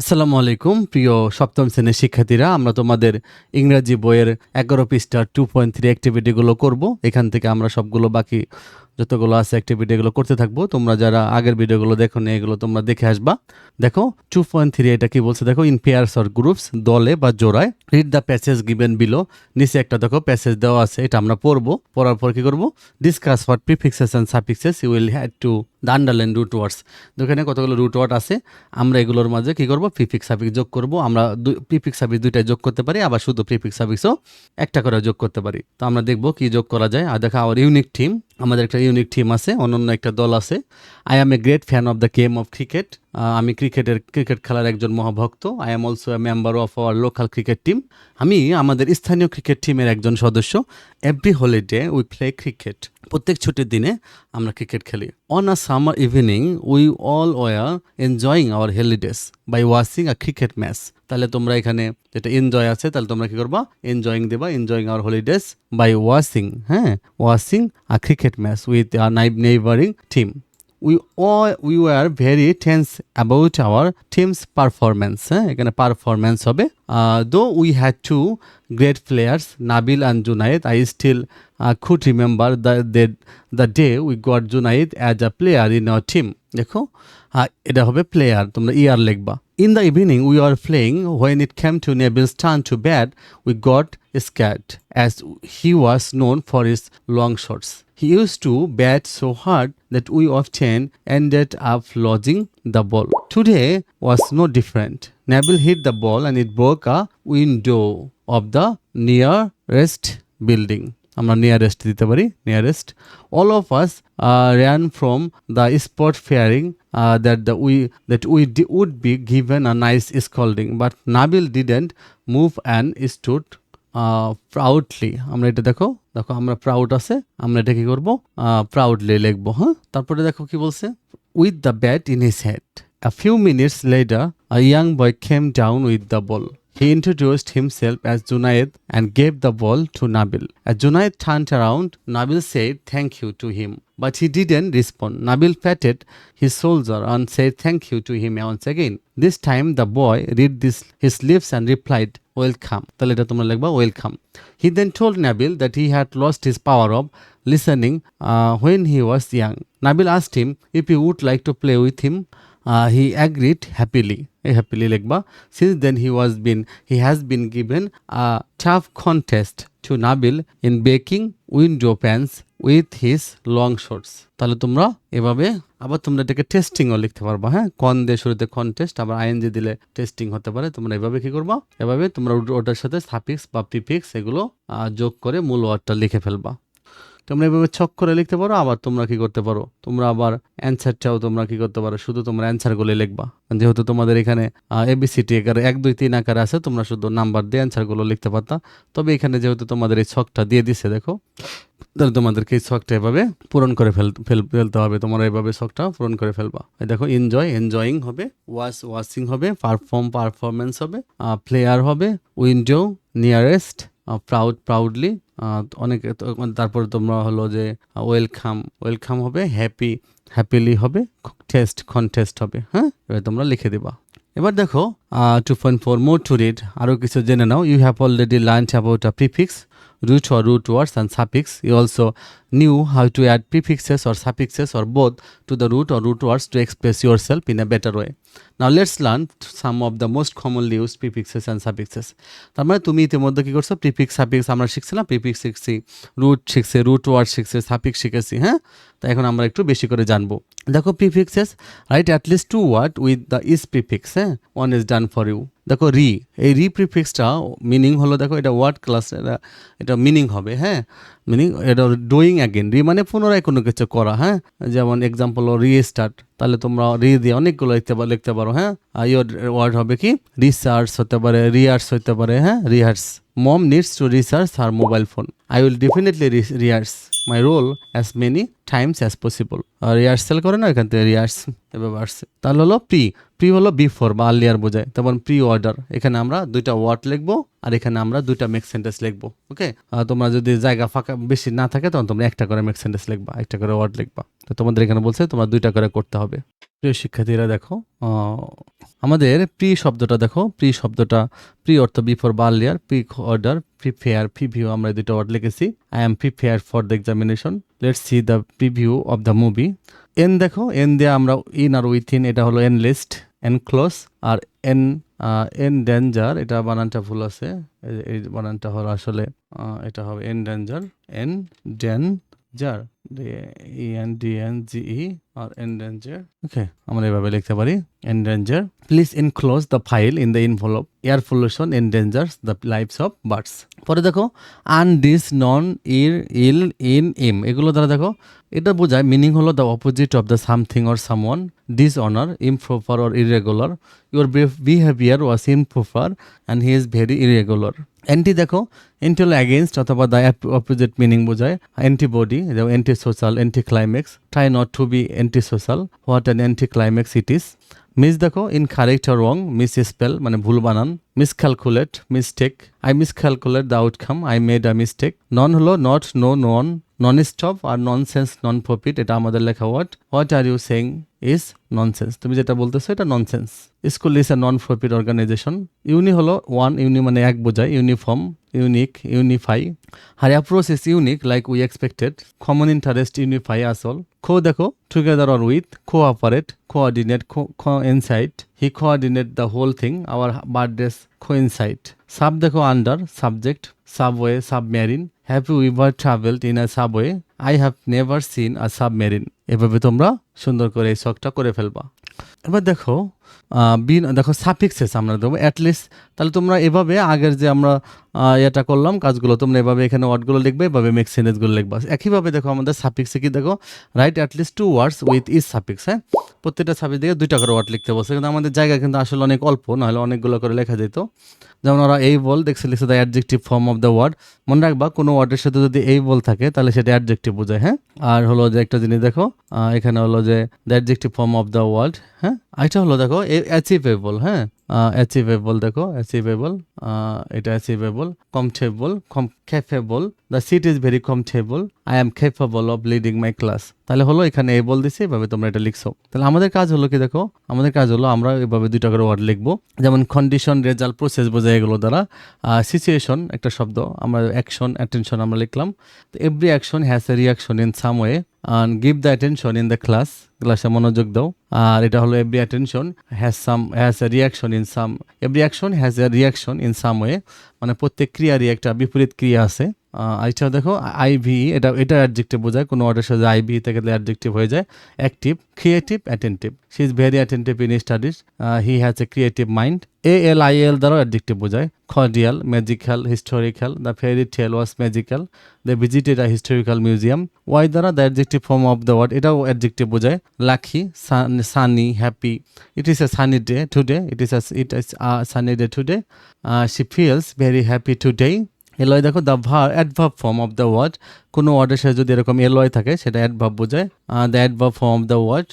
আসসালামু আলাইকুম, প্রিয় সপ্তম শ্রেণির শিক্ষার্থীরা। আমরা তোমাদের ইংরাজি বইয়ের এগারো পৃষ্ঠার টু পয়েন্ট থ্রি অ্যাক্টিভিটিগুলো করব। এখান থেকে আমরা সবগুলো বাকি যতগুলো আছে অ্যাক্টিভিটি এগুলো করতে থাকব। তোমরা যারা আগের ভিডিওগুলো দেখো নি এগুলো তোমরা দেখে আসবা। দেখো টু পয়েন্ট থ্রি এটা কি বলছে? দেখো ইন পেয়ার্স অর গ্রুপস দলে বা জোড়ায় read the passage given below নিচে একটা দেখো প্যাসেজ দেওয়া আছে, এটা আমরা পড়ব। পড়ার পর কি করব? Discuss what prefixes and suffixes you will had to the underline root words এখানে কতগুলো রুট ওয়ার্ড আছে। আমরা এগুলোর মাঝে কি করব? প্রিফিক্স সাফিক্স যোগ করব। আমরা প্রিফিক্স সাফিক্স দুইটাই যোগ করতে পারি, আবার শুধু প্রিফিক্স সাফিক্সও একটা করে যোগ করতে পারি। তো আমরা দেখব কি যোগ করা যায়। আর দেখা আমার ইউনিক টিম আমাদের একটা ইউনিক টিম আছে, অনন্য একটা দল আছে। I am a great fan of the game of cricket আমি ক্রিকেটের, ক্রিকেট খেলার একজন মহাভক্ত। I am also a member of our local cricket team আমি আমাদের স্থানীয় ক্রিকেট টিমের একজন সদস্য। Every holiday we play cricket প্রত্যেক ছুটির দিনে আমরা ক্রিকেট খেলি। On a summer evening we all were enjoying our holidays by watching a cricket match তাহলে তোমরা এখানে যেটা এনজয় আছে, তাহলে তোমরা কি করবা? এনজয়িং দেবা enjoying our holidays by watching হ্যাঁ? Watching a cricket match with a neighbouring team we we are very tense about our team's performance হ্যাঁ? এখানে পারফরমেন্স হবে। Though we had two great players Nabil and Junaid I still could remember the the day we got Junaid as a player in our team দেখো এটা হবে player তোমরা ইয়ার লিখবা in the evening we are playing when it came to Nabil's turn to bat we got scared scared, as he was known for his long shots. He used to bat so hard that we often ended up lodging the ball. Today was no different. Nabil hit the ball and it broke a window of the nearest building. আমরা nearest দিতে পারি nearest all of us ran from the spot fearing that the we that we would be given a nice scolding but Nabil didn't move and stood proudly আমরা এটা দেখো দেখো আমরা proud আছে, আমরা এটা কি করব? প্রাউডলি লিখব হ্যাঁ? তারপরে দেখো কি বলছে? With the bat in his head A few minutes later, a young boy came down with the ball. He introduced himself as Junaid and gave the ball to Nabil. As Junaid turned around, Nabil said thank you to him, but he didn't respond. Nabil patted his shoulder and said thank you to him once again. This time, the boy read this, his lips and replied, Welcome. তাহলে এটা তোমরা লিখবা welcome He then told Nabil that he had lost his power of listening uh, when he was young. Nabil asked him if he would like to play with Him. Uh, happily happily. লিখবা। Since then he been he has been given a tough contest to Nabil in baking window pans with his long shorts. তাহলে তোমরা এভাবে আবার তোমরা এটাকে টেস্টিংও লিখতে পারবা হ্যাঁ? কন দিয়ে শুরুতে কন্টেস্ট আবার আইন আইএনজি দিলে টেস্টিং হতে পারে। তোমরা এভাবে কি করবা? এভাবে তোমরা ওটার সাথে সাফিক্স বা প্রিফিক্স এগুলো যোগ করে মূল ওয়ার্ডটা লিখে ফেলবা। তোমরা এভাবে ছক করে লিখতে পারো, আবার তোমরা কি করতে পারো? তোমরা আবার অ্যান্সারটাও তোমরা কি করতে পারো? শুধু তোমরা অ্যান্সারগুলো লিখবা। যেহেতু তোমাদের এখানে এবিসিটি আকারে এক, দুই, তিন আকারে আছে, তোমরা শুধু নাম্বার দিয়ে অ্যান্সারগুলো লিখতে পারতা। তবে এখানে যেহেতু তোমাদের এই ছকটা দিয়ে দিছে, দেখো, তাহলে তোমাদেরকে এই ছকটা এভাবে পূরণ করে ফেল, ফেল- ফেলতে হবে। তোমরা এভাবে ছকটা পূরণ করে ফেলবা। দেখো এনজয় এনজয়িং হবে ওয়াশ ওয়াশিং হবে পারফর্ম পারফরমেন্স হবে প্লেয়ার হবে উইন্ডো নিয়ারেস্ট প্রাউড প্রাউডলি অনেক, তারপরে তোমরা হলো যে ওয়েলকাম ওয়েলকাম হবে হ্যাপি হ্যাপিলি হবে টেস্ট কনটেস্ট হবে হ্যাঁ? এবার তোমরা লিখে দেবা। এবার দেখো two point four more to read আরও কিছু জেনে নাও। You have already learn about a prefix root or root words and suffix. You also knew how to add prefixes or suffixes or both to the root or root words to express yourself in a better way. Now let's learn some of the most commonly used prefixes and suffixes. তার মানে তুমি ইতিমধ্যে কি করছ prefix suffix আমরা শিখছিলাম prefix শিখছি root শিখছি রুট ওয়ার্ড শিখছি সাফিক্স শিখেছি হ্যাঁ তো এখন আমরা একটু বেশি করে জানব দেখো prefixes right at least two word with the is prefix হ্যাঁ one is done for you দেখো রি, এই রি প্রিফিক্সটা মিনিং হলো দেখো এটা ওয়ার্ড ক্লাস এটা এটা মিনিং হবে হ্যাঁ? মিনিং এটা ডুইং অ্যাগেন রি মানে পুনরায় কোনো কিছু করা হ্যাঁ? যেমন এক্সাম্পল রি স্টার্ট তাহলে তোমরা রি দিয়ে অনেকগুলো লিখতে পারো লিখতে পারো হ্যাঁ? ইয়োর ওয়ার্ড হবে কি? রিসার্চ হতে পারে রিয়ার্স হতে পারে হ্যাঁ? Rehearse mom needs to research R mobile phone I will definitely rehearse my role as many times as possible rehearsal করে না, এখান থেকে রিহার্স এভাবে আসছে তাহলে হলো প্রি প্রি হলো বিফোর বা আর্লিয়ার বোঝায়। তেমন প্রি অর্ডার এখানে আমরা দুইটা ওয়ার্ড লিখব আর এখানে আমরা দুইটা মেক সেন্টেন্স লিখব ওকে তোমরা যদি জায়গা ফাঁকা বেশি না থাকে, তখন তোমরা একটা করে মেক সেন্টেন্স লিখবা, একটা করে ওয়ার্ড লিখবা। তো তোমাদের এখানে বলছে তোমরা দুইটা করে করতে হবে। প্রিয় শিক্ষার্থীরা, দেখো আমাদের প্রি শব্দটা দেখো, প্রি শব্দটা, প্রি অর্থ before earlier pre order prepare preview আমরা দুটো ওয়ার্ড লিখেছি। I am prepare for the examination let see the preview of the movie en দেখো এন দিয়ে আমরা ইন আর উইথিন এটা হলো enlist enclose or en endanger এটা বানানটা ভুল আছে। এই- বানানটা হলো আসলে এটা হবে endanger endanger E N D N G E R endanger okay আমরা এভাবে লিখতে পারি endanger please enclose the file in the involve air pollution endangers the lifes of birds পরে দেখো un dis non ir il in ইম এগুলো দ্বারা দেখো এটা বোঝায় মিনিং হলো the opposite of the something or someone dishonour improper or irregular your behaviour was improper and he is very irregular anti দেখো অ্যান্টি হলো অ্যাগেনস্ট অথবা দ্য অপোজিট মিনিং বোঝায়। অ্যান্টিবডি যেমন anti social anti climax try not to be anti social what an anti climax it is mis দেখো incorrect আর wrong miss spell মানে ভুল বানান। Miscalculate mistake I miscalculate the outcome I made a mistake non হলো not no non non stop or nonsense non profit এটা আমাদের লেখা word what are you saying is nonsense তুমি যেটা বলতেছো, এটা nonsense school is a non profit organisation uni হলো one uni মানে এক বোঝায় uniform unique unify her approach is unique like we expected common interest unify আসল খো দেখো together or with co cooperate coordinate coincide he coordinate the whole thing our birthdays coincide sub দেখো under subject subway submarine have you ever travelled in a subway I have never seen a submarine এভাবে তোমরা সুন্দর করে এই শখটা করে ফেলবা। এবার দেখো বিন দেখো সাফিক্সেস আমরা দেবো। অ্যাটলিস্ট তাহলে তোমরা এভাবে আগের যে আমরা এটা করলাম, কাজগুলো, তোমরা এভাবে এখানে ওয়ার্ডগুলো লিখবে, এভাবে মেক সেন্টেন্সগুলো লিখবা। একইভাবে দেখো, আমাদের সাফিক্সে কি দেখো? Right at least two words with is suffix হ্যাঁ? প্রত্যেকটা সাফিক্স দিকে দুইটা করে ওয়ার্ড লিখতে বলছে কিন্তু আমাদের জায়গা কিন্তু আসলে অনেক অল্প, নাহলে অনেকগুলো করে লেখা যেত। যেমন ওরা এই বল, দেখছে লিখছে the adjective form of the word মনে রাখবা, কোনো ওয়ার্ডের সাথে যদি এই বল থাকে, তাহলে সেটা অ্যাডজেক্টিভ বোঝায় হ্যাঁ? আর হলো যে একটা জিনিস দেখো এখানে হলো যে the adjective form of the word হ্যাঁ? আরেকটা হলো দেখো অ্যাচিভেবল হ্যাঁ? অ্যাচিভেবল দেখো অ্যাচিভেবল এটা achievable comfortable com capable the seat is very comfortable I am capable of leading my class তাহলে হলো এখানে এই বল দিছি, এভাবে তোমরা এটা লিখছো। তাহলে আমাদের কাজ হলো কি দেখো? আমাদের কাজ হলো আমরা এভাবে দুইটা করে ওয়ার্ড লিখব। যেমন কন্ডিশন রেজাল্ট প্রসেস বোঝায় এগুলো দ্বারা। সিচুয়েশন একটা শব্দ, আমরা অ্যাকশন অ্যাটেনশন আমরা লিখলাম। তো every action has a reaction in some way and give the attention in the class ক্লাসে মনোযোগ দাও। আর এটা হলো every attention has some has a reaction in some every action has a reaction in some way মানে প্রত্যেক ক্রিয়ারই একটা বিপরীত ক্রিয়া আছে। আইটা দেখো আইভি এটা এটা অ্যাডজেক্টিভ বোঝায়, কোনো অর্ডার সাথে আইভি থেকে অ্যাডজেক্টিভ হয়ে যায়। Active creative attentive she is very attentive in studies he has a creative mind A L I L দ্বারাও অ্যাডজেক্টিভ বোঝায়। খডিয়াল magical historical the fairy tale was magical the visited a historical museum Y দ্বারা the adjective form of the word এটাও adjective বোঝায়। Lucky sunny happy it is a sunny day today it is it is a sunny day today she feels very happy today alloy দেখো the verb adverb form of the word কোনো ওয়ার্ডের সাথে যদি এরকম alloy থাকে, সেটা adverb বোঝায়। The adverb form of the word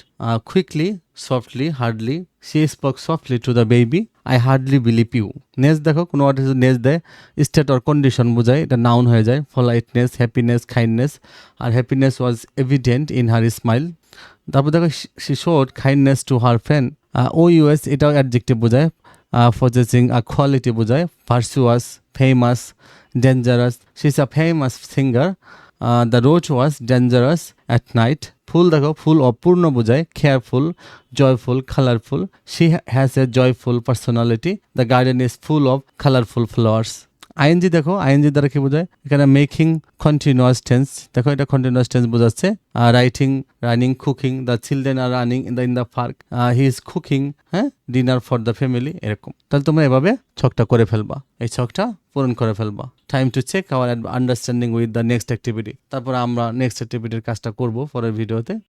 quickly softly hardly she spoke softly to the baby I hardly believe you ness দেখো, কোনো ওয়ার্ডের সাথে নেস দেয় স্টেট অর কন্ডিশন বোঝায়, এটা নাউন হয়ে যায় ফলাইটনেস happiness kindness her happiness was evident in her smile তারপর দেখো she showed kindness to her friend O US এটাও অ্যাডজেক্টিভ বোঝায় পজেসিং আ কোয়ালিটি বোঝায় virtuous famous dangerous she is a famous singer the rose was dangerous at night full দেখো full অপূর্ণ বোঝায় careful joyful colourful she has a joyful personality the garden is full of colourful flowers ING দেখো, ING দ্বারা কি বোঝায়? এখানে making continuous tense দেখো এটা কন্টিনিউয়াস টেন্স বোঝাচ্ছে। Writing running cooking the children are running in the in the park he is cooking হ্যাঁ? Dinner for the family এরকম। তাহলে তোমরা এভাবে ছকটা করে ফেলবা। এই ছকটা পূরণ করে ফেলবা। Time to check our understanding with the next activity তারপর আমরা নেক্সট অ্যাক্টিভিটির কাজটা করব পরের ভিডিওতে